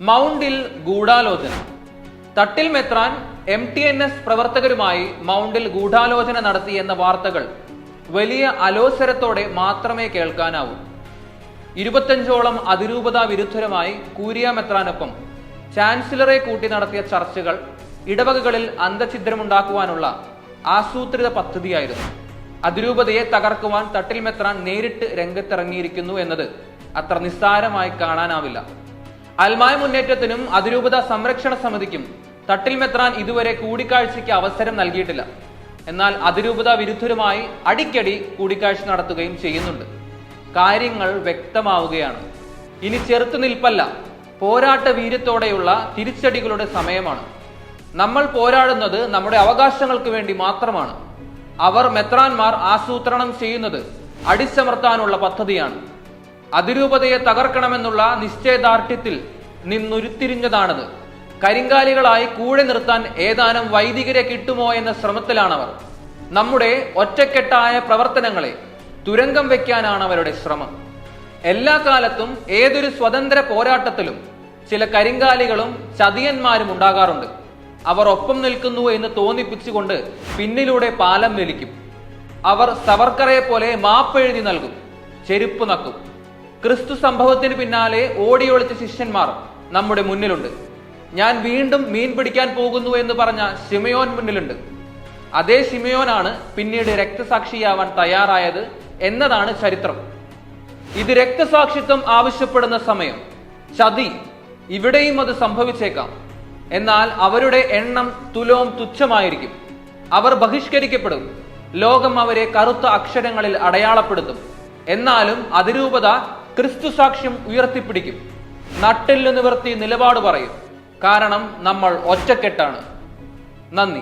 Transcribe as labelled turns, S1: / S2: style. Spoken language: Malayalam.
S1: മൗണ്ടിൽ ഗൂഢാലോചന. തട്ടിൽ മെത്രാൻ എം ടി എൻ എസ് പ്രവർത്തകരുമായി മൗണ്ടിൽ ഗൂഢാലോചന നടത്തി എന്ന വാർത്തകൾ വലിയ അലോസരത്തോടെ മാത്രമേ കേൾക്കാനാവൂ. ഇരുപത്തഞ്ചോളം അതിരൂപതാ വിരുദ്ധരുമായി കൂരിയ മെത്രാനൊപ്പം ചാൻസലറെ കൂട്ടി നടത്തിയ ചർച്ചകൾ ഇടവകകളിൽ അന്തഛിദ്രമുണ്ടാക്കുവാനുള്ള ആസൂത്രിത പദ്ധതിയായിരുന്നു. അതിരൂപതയെ തകർക്കുവാൻ തട്ടിൽ മെത്രാൻ നേരിട്ട് രംഗത്തിറങ്ങിയിരിക്കുന്നു എന്നത് അത്ര നിസ്സാരമായി കാണാനാവില്ല. അൽമായ മുന്നേറ്റത്തിനും അതിരൂപത സംരക്ഷണ സമിതിക്കും തട്ടിൽ മെത്രാൻ ഇതുവരെ കൂടിക്കാഴ്ചയ്ക്ക് അവസരം നൽകിയിട്ടില്ല. എന്നാൽ അതിരൂപത വിരുദ്ധരുമായി അടിക്കടി കൂടിക്കാഴ്ച നടത്തുകയും ചെയ്യുന്നുണ്ട്. കാര്യങ്ങൾ വ്യക്തമാവുകയാണ്. ഇനി ചെറുത്തുനിൽപ്പല്ല പോരാട്ട വീര്യത്തോടെയുള്ള തിരിച്ചടികളുടെ സമയമാണ്. നമ്മൾ പോരാടുന്നത് നമ്മുടെ അവകാശങ്ങൾക്ക് വേണ്ടി മാത്രമാണ്. അവർ മെത്രാൻമാർ ആസൂത്രണം ചെയ്യുന്നത് അടിച്ചമർത്താനുള്ള പദ്ധതിയാണ്. അതിരൂപതയെ തകർക്കണമെന്നുള്ള നിശ്ചയദാർഢ്യത്തിൽ നിന്നുരുത്തിരിഞ്ഞതാണത്. കരിങ്കാലികളായി കൂടെ നിർത്താൻ ഏതാനും വൈദികരെ കിട്ടുമോ എന്ന ശ്രമത്തിലാണവർ. നമ്മുടെ ഒറ്റക്കെട്ടായ പ്രവർത്തനങ്ങളെ തുരങ്കം വയ്ക്കാനാണ് അവരുടെ ശ്രമം. എല്ലാ കാലത്തും ഏതൊരു സ്വതന്ത്ര പോരാട്ടത്തിലും ചില കരിങ്കാലികളും ചതിയന്മാരും ഉണ്ടാകാറുണ്ട്. അവർ ഒപ്പം നിൽക്കുന്നു എന്ന് തോന്നിപ്പിച്ചുകൊണ്ട് പിന്നിലൂടെ പാലം വലിക്കും അവർ സവർക്കറെ പോലെ മാപ്പെഴുതി നൽകും. ചെരുപ്പ് നക്കും. ക്രിസ്തു സംഭവത്തിന് പിന്നാലെ ഓടിയൊളിച്ച ശിഷ്യന്മാർ നമ്മുടെ മുന്നിലുണ്ട്. ഞാൻ വീണ്ടും മീൻ പിടിക്കാൻ പോകുന്നു എന്ന് പറഞ്ഞ ഷിമയോൻ മുന്നിലുണ്ട്. അതേ ശിമയോനാണ് പിന്നീട് രക്തസാക്ഷിയാവാൻ തയ്യാറായത് എന്നതാണ് ചരിത്രം. ഇത് രക്തസാക്ഷിത്വം ആവശ്യപ്പെടുന്ന സമയം. ചതി ഇവിടെയും അത് സംഭവിച്ചേക്കാം. എന്നാൽ അവരുടെ എണ്ണം തുലോം തുച്ഛമായിരിക്കും. അവർ ബഹിഷ്കരിക്കപ്പെടും. ലോകം അവരെ കറുത്ത അക്ഷരങ്ങളിൽ അടയാളപ്പെടുത്തും. എന്നാലും അതിരൂപത ക്രിസ്തു സാക്ഷ്യം ഉയർത്തിപ്പിടിക്കും. നട്ടിൽ നിവർത്തി നിലപാട് പറയും. കാരണം നമ്മൾ ഒറ്റക്കെട്ടാണ്. നന്ദി.